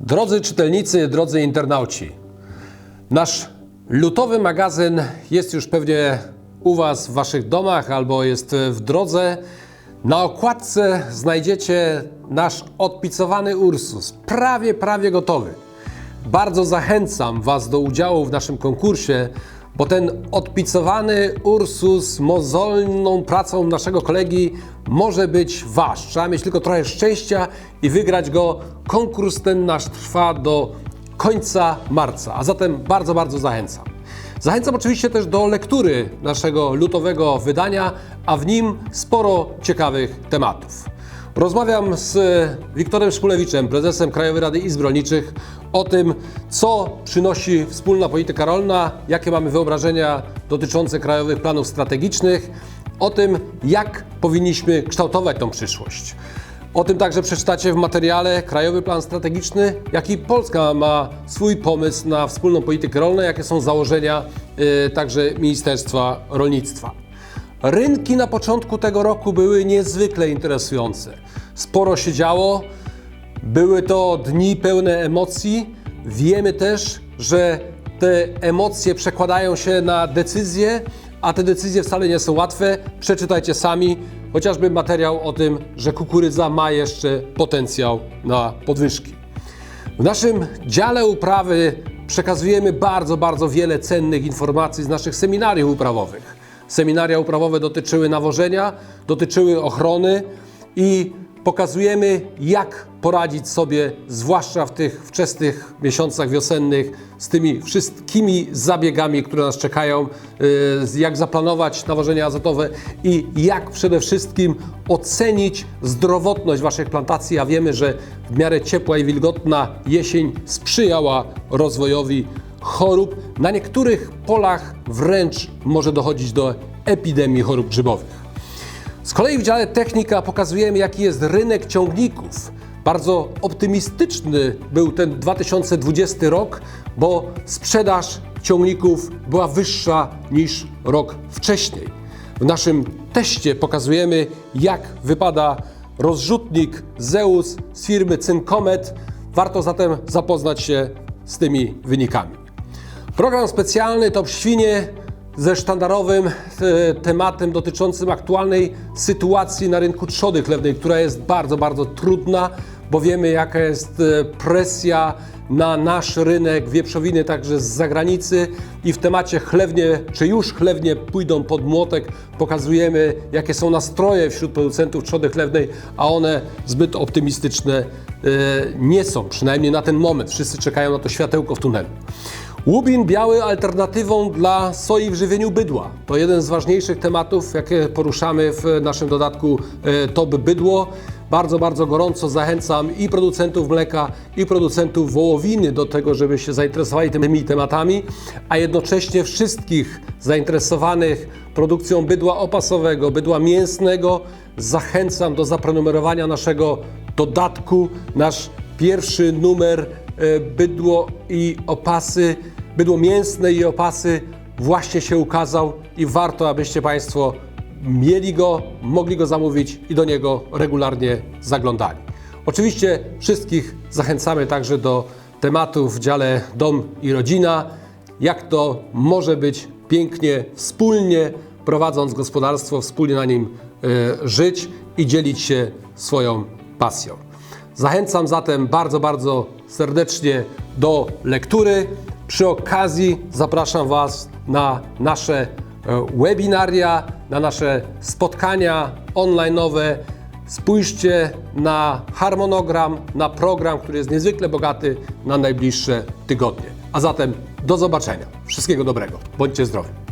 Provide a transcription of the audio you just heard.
Drodzy czytelnicy, drodzy internauci, nasz lutowy magazyn jest już pewnie u Was w Waszych domach albo jest w drodze. Na okładce znajdziecie nasz odpicowany Ursus, prawie, prawie gotowy. Bardzo zachęcam Was do udziału w naszym konkursie, bo ten odpicowany Ursus mozolną pracą naszego kolegi może być Wasz. Trzeba mieć tylko trochę szczęścia i wygrać go. Konkurs ten nasz trwa do końca marca, a zatem bardzo, bardzo zachęcam. Zachęcam oczywiście też do lektury naszego lutowego wydania, a w nim sporo ciekawych tematów. Rozmawiam z Wiktorem Szpulewiczem, prezesem Krajowej Rady Izb Rolniczych, o tym, co przynosi wspólna polityka rolna, jakie mamy wyobrażenia dotyczące krajowych planów strategicznych, o tym, jak powinniśmy kształtować tą przyszłość. O tym także przeczytacie w materiale Krajowy Plan Strategiczny, jaki Polska ma swój pomysł na wspólną politykę rolną, jakie są założenia y, także Ministerstwa Rolnictwa. Rynki na początku tego roku były niezwykle interesujące. Sporo się działo, były to dni pełne emocji. Wiemy też, że te emocje przekładają się na decyzje, a te decyzje wcale nie są łatwe. Przeczytajcie sami, chociażby materiał o tym, że kukurydza ma jeszcze potencjał na podwyżki. W naszym dziale uprawy przekazujemy bardzo, bardzo wiele cennych informacji z naszych seminariów uprawowych. Seminaria uprawowe dotyczyły nawożenia, dotyczyły ochrony i pokazujemy, jak poradzić sobie, zwłaszcza w tych wczesnych miesiącach wiosennych, z tymi wszystkimi zabiegami, które nas czekają, yy, jak zaplanować nawożenia azotowe i jak przede wszystkim ocenić zdrowotność Waszych plantacji. A wiemy, że w miarę ciepła i wilgotna jesień sprzyjała rozwojowi chorób. Na niektórych polach wręcz może dochodzić do epidemii chorób grzybowych. Z kolei w dziale technika pokazujemy, jaki jest rynek ciągników. Bardzo optymistyczny był ten 2020 rok, bo sprzedaż ciągników była wyższa niż rok wcześniej. W naszym teście pokazujemy, jak wypada rozrzutnik Zeus z firmy Syncomet. Warto zatem zapoznać się z tymi wynikami. Program specjalny Top Świnie ze sztandarowym e, tematem dotyczącym aktualnej sytuacji na rynku trzody chlewnej, która jest bardzo, bardzo trudna, bo wiemy jaka jest e, presja na nasz rynek wieprzowiny także z zagranicy i w temacie chlewnie, czy już chlewnie pójdą pod młotek, pokazujemy jakie są nastroje wśród producentów trzody chlewnej, a one zbyt optymistyczne e, nie są, przynajmniej na ten moment. Wszyscy czekają na to światełko w tunelu. Łubin biały alternatywą dla soi w żywieniu bydła. To jeden z ważniejszych tematów, jakie poruszamy w naszym dodatku e, Top Bydło. Bardzo, bardzo gorąco zachęcam i producentów mleka, i producentów wołowiny do tego, żeby się zainteresowali tymi tematami, a jednocześnie wszystkich zainteresowanych produkcją bydła opasowego, bydła mięsnego zachęcam do zaprenumerowania naszego dodatku. Nasz pierwszy numer e, bydło i opasy, bydło mięsne i opasy właśnie się ukazał i warto, abyście Państwo mieli go, mogli go zamówić i do niego regularnie zaglądali. Oczywiście wszystkich zachęcamy także do tematów w dziale Dom i Rodzina, jak to może być pięknie wspólnie prowadząc gospodarstwo, wspólnie na nim e, żyć i dzielić się swoją pasją. Zachęcam zatem bardzo, bardzo serdecznie do lektury. Przy okazji zapraszam Was na nasze e, webinaria, na nasze spotkania online'owe. Spójrzcie na harmonogram, na program, który jest niezwykle bogaty na najbliższe tygodnie. A zatem do zobaczenia. Wszystkiego dobrego. Bądźcie zdrowi.